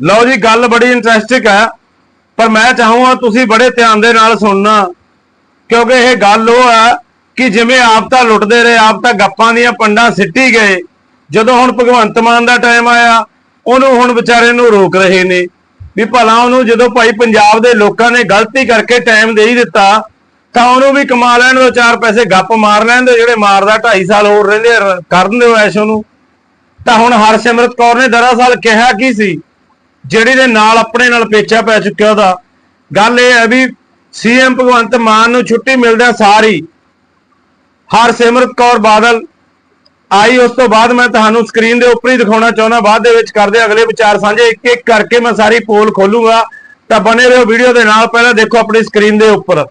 ਲਓ ਜੀ ਗੱਲ ਬੜੀ ਇੰਟਰਸਟਿੰਗ ਹੈ ਪਰ ਮੈਂ ਚਾਹੂੰਗਾ ਤੁਸੀਂ ਬੜੇ ਧਿਆਨ ਦੇ ਨਾਲ ਸੁਣਨਾ ਕਿਉਂਕਿ ਇਹ ਗੱਲ ਉਹ ਹੈ ਕਿ ਜਿਵੇਂ ਆਪ ਤਾਂ ਲੁੱਟਦੇ ਰਹੇ ਆਪ ਤਾਂ ਗੱਪਾਂ ਦੀਆਂ ਪੰਡਾਂ ਸਿੱਟੀ ਗਏ ਜਦੋਂ ਹੁਣ ਭਗਵੰਤ ਮਾਨ ਦਾ ਟਾਈਮ ਆਇਆ ਉਹਨੂੰ ਹੁਣ ਵਿਚਾਰੇ ਨੂੰ ਰੋਕ ਰਹੇ ਨੇ ਵੀ ਭਲਾ ਉਹਨੂੰ ਜਦੋਂ ਭਾਈ ਪੰਜਾਬ ਦੇ ਲੋਕਾਂ ਨੇ ਗਲਤੀ ਕਰਕੇ ਟਾਈਮ ਦੇ ਹੀ ਦਿੱਤਾ ਤਾਂ ਉਹਨੂੰ ਵੀ ਕਮਾ ਲੈਣ ਦੋ ਚਾਰ ਪੈਸੇ ਗੱਪ ਮਾਰ ਲੈਣ ਦੇ ਜਿਹੜੇ ਮਾਰਦਾ 2.5 ਸਾਲ ਹੋਰ ਰਹਿੰਦੇ ਆ, ਕਰਨ ਦਿਓ ਐਸ਼ ਉਹਨੂੰ। ਤਾਂ ਹੁਣ ਹਰਸਿਮਰਤ ਕੌਰ ਨੇ ਦਰਅਸਲ ਕਿਹਾ ਕੀ ਸੀ? ਜਿਹੜੀ ਦੇ ਨਾਲ ਆਪਣੇ ਨਾਲ ਪੇਚਾ ਪੈ ਚੁੱਕਿਆ ਉਹਦਾ। ਗੱਲ ਇਹ ਹੈ ਵੀ ਸੀਐਮ ਭਗਵੰਤ ਮਾਨ ਨੂੰ ਛੁੱਟੀ ਮਿਲਦਿਆਂ ਸਾਰੀ ਹਰਸਿਮਰਤ ਕੌਰ ਬਾਦਲ ਆਈ, ਉਸ ਤੋਂ ਬਾਅਦ ਮੈਂ ਤੁਹਾਨੂੰ ਸਕਰੀਨ ਦੇ ਉੱਪਰ ਹੀ ਦਿਖਾਉਣਾ ਚਾਹੁੰਦਾ, ਬਾਅਦ ਦੇ ਵਿੱਚ ਕਰਦੇ ਅਗਲੇ ਵਿਚਾਰ ਸਾਂਝੇ। ਇੱਕ ਇੱਕ ਕਰਕੇ ਮੈਂ ਸਾਰੀ ਪੋਲ ਖੋਲੂਗਾ। ਤਾਂ ਬਨੇ ਰਹੋ ਵੀਡੀਓ ਦੇ ਨਾਲ। ਪਹਿਲਾਂ ਦੇਖੋ ਆਪਣੀ ਸਕਰੀਨ ਦੇ ਉੱਪਰ।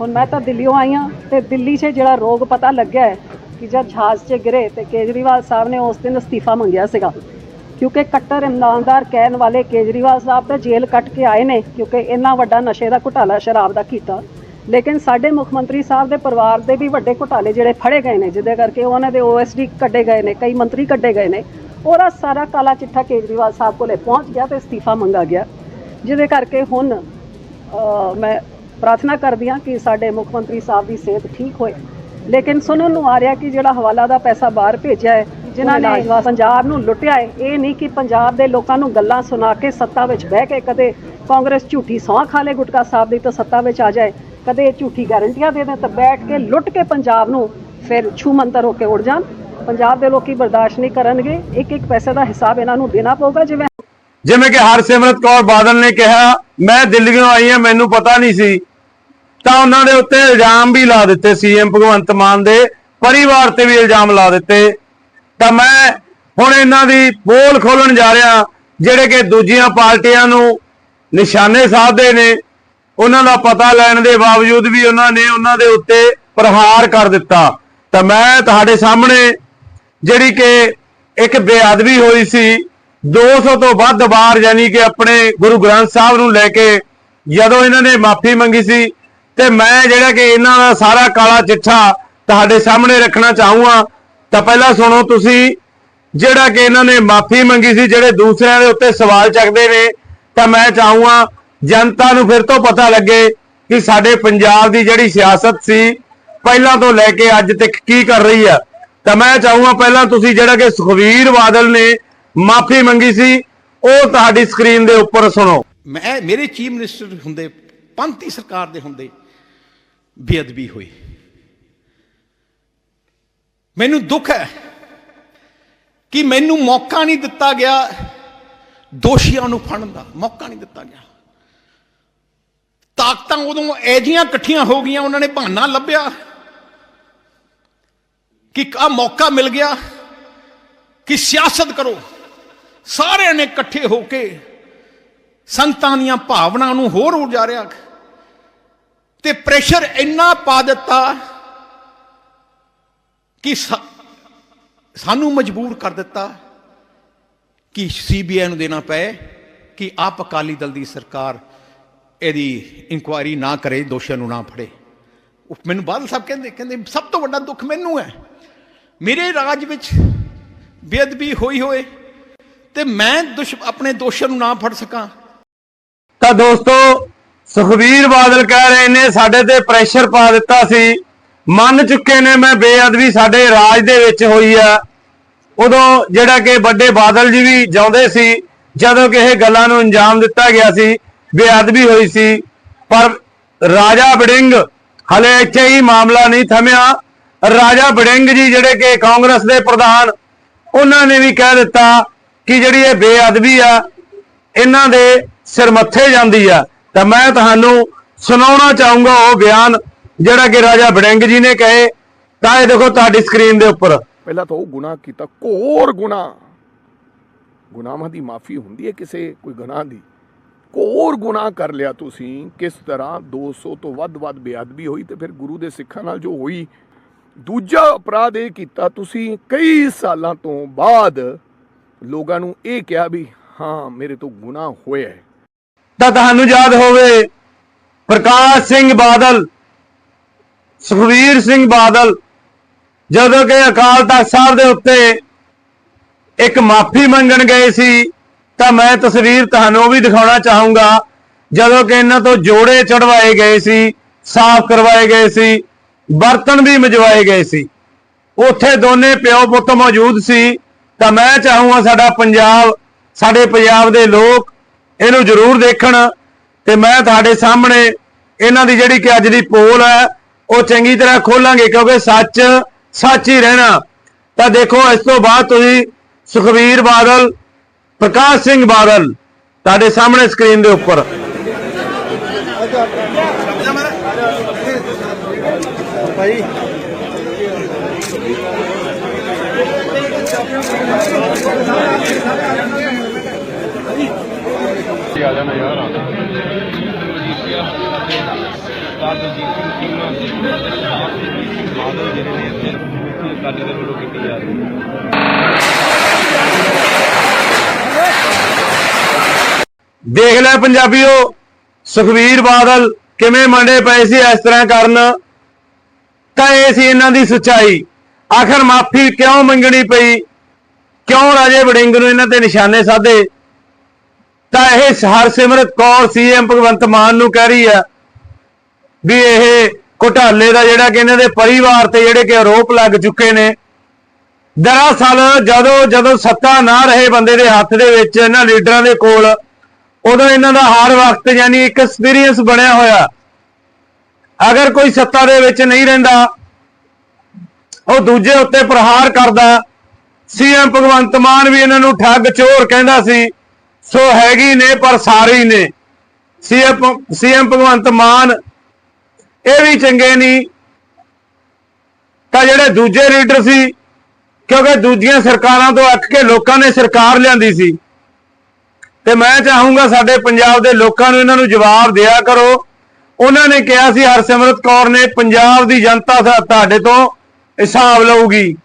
ਹੁਣ ਮੈਂ ਤਾਂ ਦਿੱਲੀੋਂ ਆਈ ਹਾਂ ਤੇ ਦਿੱਲੀ 'ਚ ਜਿਹੜਾ ਰੋਗ ਪਤਾ ਲੱਗਿਆ ਹੈ ਕਿ ਜਦ ਜਹਾਜ਼ 'ਚ ਗਿਰੇ ਤੇ ਕੇਜਰੀਵਾਲ ਸਾਹਿਬ ਨੇ ਉਸ ਦਿਨ ਅਸਤੀਫਾ ਮੰਗਿਆ ਸੀਗਾ। ਕਿਉਂਕਿ ਕੱਟਰ ਇਮਾਨਦਾਰ ਕਹਿਣ ਵਾਲੇ ਕੇਜਰੀਵਾਲ ਸਾਹਿਬ ਤਾਂ ਜੇਲ੍ਹ ਕੱਟ ਕੇ ਆਏ ਨੇ, ਕਿਉਂਕਿ ਇੰਨਾ ਵੱਡਾ ਨਸ਼ੇ ਦਾ ਘੁਟਾਲਾ ਸ਼ਰਾਬ ਦਾ ਕੀਤਾ। ਲੇਕਿਨ ਸਾਡੇ ਮੁੱਖ ਮੰਤਰੀ ਸਾਹਿਬ ਦੇ ਪਰਿਵਾਰ ਦੇ ਵੀ ਵੱਡੇ ਘੁਟਾਲੇ ਜਿਹੜੇ ਫੜੇ ਗਏ ਨੇ, ਜਿਹਦੇ ਕਰਕੇ ਉਹਨਾਂ ਦੇ ਓਐਸਡੀ ਕੱਢੇ ਗਏ ਨੇ, ਕਈ ਮੰਤਰੀ ਕੱਢੇ ਗਏ ਨੇ। ਉਹਦਾ ਸਾਰਾ ਕਾਲਾ ਚਿੱਠਾ ਕੇਜਰੀਵਾਲ ਸਾਹਿਬ ਕੋਲੇ ਪਹੁੰਚ ਗਿਆ ਤੇ ਅਸਤੀਫਾ ਮੰਗਾ ਗਿਆ। ਜਿਹਦੇ ਕਰਕੇ ਹੁਣ ਮੈਂ ਪ੍ਰਾਰਥਨਾ ਕਰਦੀ ਹਾਂ ਕਿ ਸਾਡੇ ਮੁੱਖ ਮੰਤਰੀ ਸਾਹਿਬ ਦੀ ਸਿਹਤ ਠੀਕ ਹੋਏ। ਲੇਕਿਨ ਸੁਣਨ ਨੂੰ ਆ ਰਿਹਾ ਕਿ ਜਿਹੜਾ ਹਵਾਲਾ ਦਾ ਪੈਸਾ ਬਾਹਰ ਭੇਜਿਆ ਹੈ ਜਿਨ੍ਹਾਂ ਨੇ ਪੰਜਾਬ ਨੂੰ ਲੁੱਟਿਆ ਹੈ ਇਹ ਨਹੀਂ ਕਿ ਪੰਜਾਬ ਦੇ ਲੋਕਾਂ ਨੂੰ ਗੱਲਾਂ ਸੁਣਾ ਕੇ ਸੱਤਾ ਵਿੱਚ ਬਹਿ ਕੇ ਕਦੇ ਕਾਂਗਰਸ ਝੂਠੀ ਸੌਂ ਖਾ ਲੇ ਗੁਟਕਾ ਸਾਹਿਬ ਦੀ ਤਾਂ ਸੱਤਾ ਵਿੱਚ ਆ ਜਾਏ ਕਦੇ ਝੂਠੀ ਗਾਰੰਟੀਆਂ ਦੇ ਦੇ ਤਾਂ ਬੈਠ ਕੇ ਲੁੱਟ ਕੇ ਪੰਜਾਬ ਨੂੰ ਫਿਰ ਛੂ ਮੰਤਰ ਹੋ ਕੇ ਉੜ ਜਾਣ। ਪੰਜਾਬ ਦੇ ਲੋਕੀ ਬਰਦਾਸ਼ਤ ਨਹੀਂ ਕਰਨਗੇ ਇੱਕ ਇੱਕ ਪੈਸੇ ਦਾ ਹਿਸਾਬ ਇਹਨਾਂ ਨੂੰ ਦੇਣਾ ਪਊਗਾ ਜਿਵੇਂ ਜਿਵੇਂ ਕਿ ਹਰਸਿਮਰਤ ਕੌਰ ਬਾਦਲ ਨੇ ਕਿਹਾ ਮੈਂ ਦਿੱਲੀੋਂ ਆਈ ਹਾਂ ਮੈਨੂੰ ਪਤਾ ਨਹੀਂ ਸੀ। ਤਾਂ ਉਹਨਾਂ ਦੇ ਉੱਤੇ ਇਲਜ਼ਾਮ ਵੀ ਲਾ ਦਿੱਤੇ ਸੀਐਮ ਭਗਵੰਤ ਮਾਨ ਦੇ ਪਰਿਵਾਰ ਤੇ ਵੀ ਇਲਜ਼ਾਮ ਲਾ ਦਿੱਤੇ। ਤਾਂ ਮੈਂ ਹੁਣ ਇਹਨਾਂ ਦੀ ਪੋਲ ਖੋਲਣ ਜਾ ਰਿਹਾ, ਜਿਹੜੇ ਕਿ ਦੂਜੀਆਂ ਪਾਰਟੀਆਂ ਨੂੰ ਨਿਸ਼ਾਨੇ ਸਾਧਦੇ ਨੇ, ਉਹਨਾਂ ਦਾ ਪਤਾ ਲੈਣ ਦੇ ਬਾਵਜੂਦ ਵੀ ਉਹਨਾਂ ਨੇ ਉਹਨਾਂ ਦੇ ਉੱਤੇ ਪ੍ਰਹਾਰ ਕਰ ਦਿੱਤਾ। ਤਾਂ ਮੈਂ ਤੁਹਾਡੇ ਸਾਹਮਣੇ ਜਿਹੜੀ ਕਿ ਇੱਕ ਬੇਅਦਬੀ ਹੋਈ ਸੀ 200 ਤੋਂ ਵੱਧ ਵਾਰ ਯਾਨੀ ਕਿ ਆਪਣੇ ਗੁਰੂ ਗ੍ਰੰਥ ਸਾਹਿਬ ਨੂੰ ਲੈ ਕੇ ਜਦੋਂ ਇਹਨਾਂ ਨੇ ਮਾਫੀ ਮੰਗੀ ਸੀ, ਤੇ ਮੈਂ ਜਿਹੜਾ ਕਿ ਇਹਨਾਂ ਦਾ ਸਾਰਾ ਕਾਲਾ ਚਿੱਠਾ ਤੁਹਾਡੇ ਸਾਹਮਣੇ ਰੱਖਣਾ ਚਾਹੂੰਗਾ ਤਾਂ ਪਹਿਲਾਂ ਸੁਣੋ ਤੁਸੀਂ, ਜਿਹੜਾ ਕਿ ਇਹਨਾਂ ਨੇ ਮਾਫੀ ਮੰਗੀ ਸੀ, ਜਿਹੜੇ ਦੂਸਰਿਆਂ ਦੇ ਉੱਤੇ ਸਵਾਲ ਚੱਕਦੇ ਨੇ, ਤਾਂ ਮੈਂ ਚਾਹੂੰਗਾ ਜਨਤਾ ਨੂੰ ਫਿਰ ਤੋਂ ਪਤਾ ਲੱਗੇ ਕਿ ਸਾਡੇ ਪੰਜਾਬ ਦੀ ਜਿਹੜੀ ਸਿਆਸਤ ਸੀ, ਪਹਿਲਾਂ ਤੋਂ ਲੈ ਕੇ ਅੱਜ ਤੱਕ ਕੀ ਕਰ ਰਹੀ ਆ। ਤਾਂ ਮੈਂ ਚਾਹੂੰਗਾ ਪਹਿਲਾਂ ਤੁਸੀਂ ਜਿਹੜਾ ਕਿ ਸੁਖਵੀਰ ਬਾਦਲ ਨੇ ਮਾਫੀ ਮੰਗੀ ਸੀ, ਉਹ ਤੁਹਾਡੀ ਸਕਰੀਨ ਦੇ ਉੱਪਰ ਸੁਣੋ। ਮੈਂ, ਮੇਰੇ ਚੀਫ ਮਿਨਿਸਟਰ ਹੁੰਦੇ, ਪੰਥੀ ਸਰਕਾਰ ਦੇ ਹੁੰਦੇ ਬੇਅਦਬੀ ਹੋਈ। ਮੈਨੂੰ ਦੁੱਖ ਹੈ ਕਿ ਮੈਨੂੰ ਮੌਕਾ ਨਹੀਂ ਦਿੱਤਾ ਗਿਆ ਦੋਸ਼ੀਆਂ ਨੂੰ ਫੜਨ ਦਾ, ਮੌਕਾ ਨਹੀਂ ਦਿੱਤਾ ਗਿਆ। ਤਾਕਤਾਂ ਉਦੋਂ ਐਜੀਆਂ ਇਕੱਠੀਆਂ ਹੋ ਗਈਆਂ, ਉਹਨਾਂ ਨੇ ਬਹਾਨਾ ਲੱਭਿਆ ਕਿ ਆ ਮੌਕਾ ਮਿਲ ਗਿਆ ਕਿ ਸਿਆਸਤ ਕਰੋ। ਸਾਰਿਆਂ ਨੇ ਇਕੱਠੇ ਹੋ ਕੇ ਸੰਤਾਂ ਦੀਆਂ ਭਾਵਨਾ ਨੂੰ ਹੋਰ ਉਜਾਰਿਆ ਤੇ ਪ੍ਰੈਸ਼ਰ ਇੰਨਾ ਪਾ ਦਿੱਤਾ ਕਿ ਸਾਨੂੰ ਮਜਬੂਰ ਕਰ ਦਿੱਤਾ ਕਿ ਸੀਬੀਆਈ ਨੂੰ ਦੇਣਾ ਪਏ ਕਿ ਆਪ ਅਕਾਲੀ ਦਲ ਦੀ ਸਰਕਾਰ ਇਹਦੀ ਇਨਕੁਆਇਰੀ ਨਾ ਕਰੇ, ਦੋਸ਼ੀਆਂ ਨੂੰ ਨਾ ਫੜੇ। ਮੈਨੂੰ ਬਾਦਲ ਸਾਹਿਬ ਕਹਿੰਦੇ ਕਹਿੰਦੇ, ਸਭ ਤੋਂ ਵੱਡਾ ਦੁੱਖ ਮੈਨੂੰ ਹੈ। ਮੇਰੇ ਰਾਜ ਵਿੱਚ ਬੇਅਦਬੀ ਹੋਈ ਹੋਏ ਤੇ ਮੈਂ ਦੁਸ਼, ਆਪਣੇ ਦੋਸ਼ਾਂ ਨੂੰ ਨਾ ਫੜ ਸਕਾਂ। ਤਾਂ ਦੋਸਤੋ ਸੁਖਵੀਰ ਬਾਦਲ ਕਹਿ ਰਹੇ ਨੇ, ਸਾਡੇ ਤੇ ਪ੍ਰੈਸ਼ਰ ਪਾ ਦਿੱਤਾ ਸੀ। ਮੰਨ ਚੁੱਕੇ ਨੇ ਮੈਂ ਬੇਅਦਬੀ ਸਾਡੇ ਰਾਜ ਦੇ ਵਿੱਚ ਹੋਈ ਆ। ਉਦੋਂ ਜਿਹੜਾ ਕਿ ਵੱਡੇ ਬਾਦਲ ਜੀ ਵੀ ਜਾਉਂਦੇ ਸੀ, ਜਦੋਂ ਕਿ ਇਹ ਗੱਲਾਂ ਨੂੰ ਅੰਜਾਮ ਦਿੱਤਾ ਗਿਆ ਸੀ, ਬੇਅਦਬੀ ਹੋਈ ਸੀ। ਪਰ ਰਾਜਾ ਬੜਿੰਗ ਹਲੇ ਇੱਥੇ ਹੀ ਮਾਮਲਾ ਨਹੀਂ ਥਮਿਆ। ਰਾਜਾ ਬੜਿੰਗ ਜੀ ਜਿਹੜੇ ਕਿ ਕਾਂਗਰਸ ਦੇ ਪ੍ਰਧਾਨ, ਉਹਨਾਂ ਨੇ ਵੀ ਕਹਿ ਦਿੱਤਾ ਕਿ ਜਿਹੜੀ ਇਹ ਬੇਅਦਬੀ ਆ, ਇਹਨਾਂ ਦੇ ਸਿਰ ਮੱਥੇ ਜਾਂਦੀ ਆ। ਤਾਂ ਮੈਂ ਤੁਹਾਨੂੰ ਸੁਣਾਉਣਾ ਚਾਹੂੰਗਾ ਉਹ ਬਿਆਨ ਜਿਹੜਾ ਕਿ ਰਾਜਾ ਬੜਿੰਗ ਜੀ ਨੇ ਕਹੇ ਤਾਂ ਇਹ ਦੇਖੋ ਤੁਹਾਡੀ ਸਕਰੀਨ ਦੇ ਉੱਪਰ। ਪਹਿਲਾਂ ਤਾਂ ਉਹ ਗੁਨਾਹ ਕੀਤਾ ਘੋਰ ਗੁਨਾਹ। ਗੁਨਾਹਾਂ ਦੀ ਮਾਫੀ ਹੁੰਦੀ ਹੈ ਕਿਸੇ ਕੋਈ ਗੁਨਾਹ ਦੀ। ਘੋਰ ਗੁਨਾਹ ਕਰ ਲਿਆ ਤੁਸੀਂ ਕਿਸ ਤਰ੍ਹਾਂ 200 ਤੋਂ ਵੱਧ ਵੱਧ ਬੇਅਦਬੀ ਹੋਈ ਤੇ ਫਿਰ ਗੁਰੂ ਦੇ ਸਿੱਖਾਂ ਨਾਲ ਜੋ ਹੋਈ। ਦੂਜਾ ਅਪਰਾਧ ਇਹ ਕੀਤਾ ਤੁਸੀਂ ਕਈ ਸਾਲਾਂ ਤੋਂ ਬਾਅਦ ਲੋਕਾਂ ਨੂੰ ਇਹ ਕਿਹਾ ਵੀ ਹਾਂ ਮੇਰੇ ਤੋਂ ਗੁਨਾਹ ਹੋਇਆ ਹੈ। ਤਾਂ ਤੁਹਾਨੂੰ ਯਾਦ ਹੋਵੇ ਪ੍ਰਕਾਸ਼ ਸਿੰਘ ਬਾਦਲ ਸੁਖਵੀਰ ਸਿੰਘ ਬਾਦਲ, ਜਦੋਂ ਕਿ ਅਕਾਲ ਤਖਤ ਸਾਹਿਬ ਦੇ ਉੱਤੇ ਇੱਕ ਮਾਫੀ ਮੰਗਣ ਗਏ ਸੀ, ਤਾਂ ਮੈਂ ਤਸਵੀਰ ਤੁਹਾਨੂੰ ਉਹ ਵੀ ਦਿਖਾਉਣਾ ਚਾਹੂੰਗਾ। ਜਦੋਂ ਕਿ ਇਹਨਾਂ ਤੋਂ ਜੋੜੇ ਚੜਵਾਏ ਗਏ ਸੀ, ਸਾਫ਼ ਕਰਵਾਏ ਗਏ ਸੀ, ਬਰਤਨ ਵੀ ਮਜਵਾਏ ਗਏ ਸੀ। ਉੱਥੇ ਦੋਨੇ ਪਿਓ ਪੁੱਤ ਮੌਜੂਦ ਸੀ, ਤਾਂ ਮੈਂ ਚਾਹੂੰਗਾ ਸਾਡਾ ਪੰਜਾਬ, ਸਾਡੇ ਪੰਜਾਬ ਦੇ ਲੋਕ ਇਹਨੂੰ ਜ਼ਰੂਰ ਦੇਖਣ, ਤੇ ਮੈਂ ਤੁਹਾਡੇ ਸਾਹਮਣੇ ਇਹਨਾਂ ਦੀ ਜਿਹੜੀ ਕਿ ਅੱਜ ਦੀ ਪੋਲ ਹੈ ਉਹ ਚੰਗੀ ਤਰ੍ਹਾਂ ਖੋਲਾਂਗੇ ਕਿਉਂਕਿ ਸੱਚ ਸੱਚ ਹੀ ਰਹਿਣਾ। ਤਾਂ ਦੇਖੋ, ਇਸ ਤੋਂ ਬਾਅਦ ਤੁਸੀਂ ਸੁਖਵੀਰ ਬਾਦਲ, ਪ੍ਰਕਾਸ਼ ਸਿੰਘ ਬਾਦਲ, ਤੁਹਾਡੇ ਸਾਹਮਣੇ ਸਕਰੀਨ ਦੇ ਉੱਪਰ। ਦੇਖ ਲੈ ਪੰਜਾਬੀਓ, ਸੁਖਵੀਰ ਬਾਦਲ ਕਿਵੇਂ ਮੰਡੇ ਪਏ ਸੀ ਇਸ ਤਰ੍ਹਾਂ ਕਰਨ? ਤਾਂ ਇਹ ਸੀ ਇਹਨਾਂ ਦੀ ਸੱਚਾਈ, ਆਖਰ ਮਾਫੀ ਕਿਉਂ ਮੰਗਣੀ ਪਈ? ਕਿਉਂ ਰਾਜੇ ਵੜਿੰਗ ਨੂੰ ਇਹਨਾਂ ਤੇ ਨਿਸ਼ਾਨੇ ਸਾਧੇ? ਤਾਂ ਇਹ ਹਰਸਿਮਰਤ ਕੌਰ ਸੀਐਮ ਭਗਵੰਤ ਮਾਨ ਨੂੰ ਕਹਿ ਰਹੀ ਆ ਵੀ ਇਹ ਘੁਟਾਲੇ ਦਾ ਜਿਹੜਾ ਕਿ ਇਹਨਾਂ ਦੇ ਪਰਿਵਾਰ ਤੇ ਜਿਹੜੇ ਕਿ ਆਰੋਪ ਲੱਗ ਚੁੱਕੇ ਨੇ। ਦਰਅਸਲ ਜਦੋਂ ਜਦੋਂ ਸੱਤਾ ਨਾ ਰਹੇ ਬੰਦੇ ਦੇ ਹੱਥ ਦੇ ਵਿੱਚ ਇਹਨਾਂ ਲੀਡਰਾਂ ਦੇ ਕੋਲ, ਉਦੋਂ ਇਹਨਾਂ ਦਾ ਹਰ ਵਕਤ ਯਾਨੀ ਇੱਕ ਐਕਸਪੀਰੀਅੰਸ ਬਣਿਆ ਹੋਇਆ। ਅਗਰ ਕੋਈ ਸੱਤਾ ਦੇ ਵਿੱਚ ਨਹੀਂ ਰਹਿੰਦਾ, ਉਹ ਦੂਜੇ ਉੱਤੇ ਪ੍ਰਹਾਰ ਕਰਦਾ। ਸੀਐਮ ਭਗਵੰਤ ਮਾਨ ਵੀ ਇਹਨਾਂ ਨੂੰ ਠੱਗ ਚੋਰ ਕਹਿੰਦਾ ਸੀ, ਸੋ ਹੈਗੀ ਨੇ ਪਰ ਸਾਰੇ ਹੀ ਨੇ। ਸੀਐਮ ਸੀਐਮ ਭਗਵੰਤ ਮਾਨ ਇਹ ਵੀ ਚੰਗੇ ਨਹੀਂ। ਤਾਂ ਜਿਹੜੇ ਦੂਜੇ ਲੀਡਰ ਸੀ, ਕਿਉਂਕਿ ਦੂਜੀਆਂ ਸਰਕਾਰਾਂ ਤੋਂ ਅੱਕ ਕੇ ਲੋਕਾਂ ਨੇ ਸਰਕਾਰ ਲਿਆਂਦੀ ਸੀ। ਤੇ ਮੈਂ ਚਾਹੂੰਗਾ ਸਾਡੇ ਪੰਜਾਬ ਦੇ ਲੋਕਾਂ ਨੂੰ ਇਹਨਾਂ ਨੂੰ ਜਵਾਬ ਦਿਆ ਕਰੋ। ਉਹਨਾਂ ਨੇ ਕਿਹਾ ਸੀ, ਹਰਸਿਮਰਤ ਕੌਰ ਨੇ ਪੰਜਾਬ ਦੀ ਜਨਤਾ ਤੁਹਾਡੇ ਤੋਂ ਹਿਸਾਬ ਲਊਗੀ।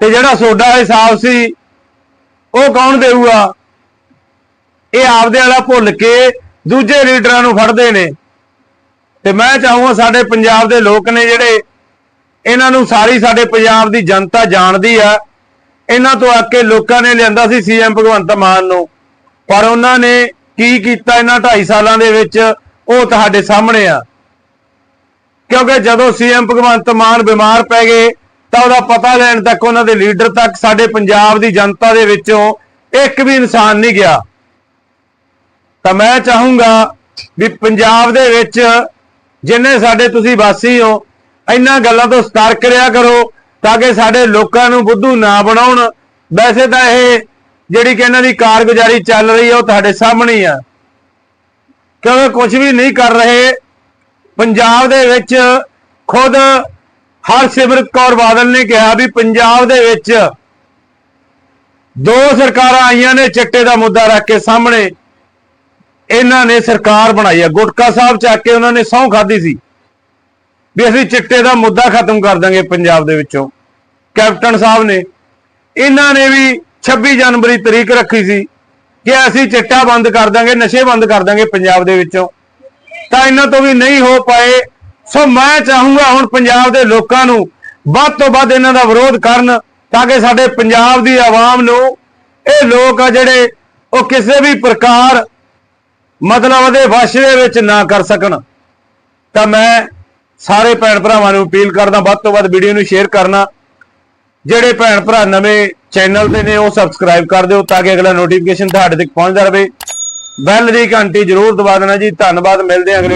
ਤੇ ਜਿਹੜਾ ਸੋਡਾ ਹਿਸਾਬ ਸੀ, ਉਹ ਕੌਣ ਦੇਊਗਾ? ਇਹ ਆਪਦੇ ਵਾਲਾ ਭੁੱਲ ਕੇ ਦੂਜੇ ਲੀਡਰਾਂ ਨੂੰ ਫੜਦੇ ਨੇ। ਤੇ ਮੈਂ ਚਾਹੂੰਗਾ ਸਾਡੇ ਪੰਜਾਬ ਦੇ ਲੋਕ ਨੇ ਜਿਹੜੇ ਇਹਨਾਂ ਨੂੰ ਸਾਰੀ ਸਾਡੇ ਪੰਜਾਬ ਦੀ ਜਨਤਾ ਜਾਣਦੀ ਆ, ਇਹਨਾਂ ਤੋਂ ਆ ਕੇ ਲੋਕਾਂ ਨੇ ਲਿਆਂਦਾ ਸੀ ਸੀਐਮ ਭਗਵੰਤ ਮਾਨ ਨੂੰ। ਪਰ ਉਹਨਾਂ ਨੇ ਕੀ ਕੀਤਾ ਇਹਨਾਂ 2.5 ਸਾਲਾਂ ਦੇ ਵਿੱਚ, ਉਹ ਤੁਹਾਡੇ ਸਾਹਮਣੇ ਆ। ਕਿਉਂਕਿ ਜਦੋਂ ਸੀਐਮ ਭਗਵੰਤ ਮਾਨ ਬਿਮਾਰ ਪੈ ਗਏ, ਤਾਂ ਉਹਦਾ ਪਤਾ ਲੈਣ ਤੱਕ ਉਹਨਾਂ ਦੇ ਲੀਡਰ ਤੱਕ ਸਾਡੇ ਪੰਜਾਬ ਦੀ ਜਨਤਾ ਦੇ ਵਿੱਚੋਂ ਇੱਕ ਵੀ ਇਨਸਾਨ ਨਹੀਂ ਗਿਆ। ਤਾਂ ਮੈਂ ਚਾਹੂੰਗਾ ਵੀ ਪੰਜਾਬ ਦੇ ਵਿੱਚ ਜਿੰਨੇ ਸਾਡੇ ਤੁਸੀਂ ਵਾਸੀ ਹੋ ਇਹਨਾਂ ਗੱਲਾਂ ਤੋਂ ਸਤਰਕ ਰਿਹਾ ਕਰੋ ਤਾਂ ਕਿ ਸਾਡੇ ਲੋਕਾਂ ਨੂੰ ਬੁੱਧੂ ਨਾ ਬਣਾਉਣ। ਵੈਸੇ ਤਾਂ ਇਹ ਜਿਹੜੀ ਕਿ ਇਹਨਾਂ ਦੀ ਕਾਰਗੁਜ਼ਾਰੀ ਚੱਲ ਰਹੀ ਹੈ ਉਹ ਤੁਹਾਡੇ ਸਾਹਮਣੇ ਆ। ਕਿਉਂਕਿ ਕੁਝ ਵੀ ਨਹੀਂ ਕਰ ਰਹੇ, ਪੰਜਾਬ ਦੇ ਵਿੱਚ ਖੁਦ ਹਰਸਿਮਰਤ ਕੌਰ ਬਾਦਲ ਨੇ ਕਿਹਾ ਵੀ ਪੰਜਾਬ ਦੇ ਵਿੱਚ ਦੋ ਸਰਕਾਰਾਂ ਆਈਆਂ ਨੇ ਚਿੱਟੇ ਦਾ ਮੁੱਦਾ ਰੱਖ ਕੇ ਸਾਹਮਣੇ। ਇਹਨਾਂ ਨੇ ਸਰਕਾਰ ਬਣਾਈ ਆ। ਗੁਟਕਾ ਸਾਹਿਬ ਚੱਕ ਕੇ ਉਹਨਾਂ ਨੇ ਸਹੁੰ ਖਾਧੀ ਸੀ। ਵੀ ਅਸੀਂ ਚਿੱਟੇ ਦਾ ਮੁੱਦਾ ਖਤਮ ਕਰ ਦਾਂਗੇ ਪੰਜਾਬ ਦੇ ਵਿੱਚੋਂ। ਕੈਪਟਨ ਸਾਹਿਬ ਨੇ। ਇਹਨਾਂ ਨੇ ਵੀ 26 ਜਨਵਰੀ ਤਰੀਕ ਰੱਖੀ ਸੀ ਕਿ ਅਸੀਂ ਚਿੱਟਾ ਬੰਦ ਕਰ ਦਾਂਗੇ, ਨਸ਼ੇ ਬੰਦ ਕਰ ਦਾਂਗੇ ਪੰਜਾਬ ਦੇ ਵਿੱਚੋਂ। ਤਾਂ ਇਹਨਾਂ ਤੋਂ ਵੀ ਨਹੀਂ ਹੋ ਪਾਏ। ਸੋ ਮੈਂ ਚਾਹੂੰਗਾ ਹੁਣ ਪੰਜਾਬ ਦੇ ਲੋਕਾਂ ਨੂੰ ਵੱਧ ਤੋਂ ਵੱਧ ਇਹਨਾਂ ਦਾ ਵਿਰੋਧ ਕਰਨ ਤਾਂ ਕਿ ਸਾਡੇ ਪੰਜਾਬ ਦੀ ਆਵਾਮ ਨੂੰ ਇਹ ਲੋਕ ਆ ਜਿਹੜੇ ਉਹ ਕਿਸੇ ਵੀ ਪ੍ਰਕਾਰ ਮਤਲਬ ਉਹਦੇ ਵਸ਼ ਦੇ ਵਿੱਚ ਨਾ ਕਰ ਸਕਣ। ਤਾਂ ਮੈਂ ਸਾਰੇ ਭੈਣ ਭਰਾਵਾਂ ਨੂੰ ਅਪੀਲ ਕਰਦਾ, ਵੱਧ ਤੋਂ ਵੱਧ ਵੀਡੀਓ ਨੂੰ ਸ਼ੇਅਰ ਕਰਨਾ। ਜਿਹੜੇ ਭੈਣ ਭਰਾ ਨਵੇਂ ਚੈਨਲ ਤੇ ਨੇ, ਉਹ ਸਬਸਕ੍ਰਾਈਬ ਕਰ ਦਿਓ ਤਾਂ ਕਿ ਅਗਲਾ ਨੋਟੀਫਿਕੇਸ਼ਨ ਤੁਹਾਡੇ ਤੱਕ ਪਹੁੰਚਦਾ ਰਹੇ। ਬੈਲ ਦੀ ਘੰਟੀ ਜ਼ਰੂਰ ਦਬਾ ਦੇਣਾ ਜੀ। ਧੰਨਵਾਦ, ਮਿਲਦੇ ਹਾਂ ਅਗਲੇ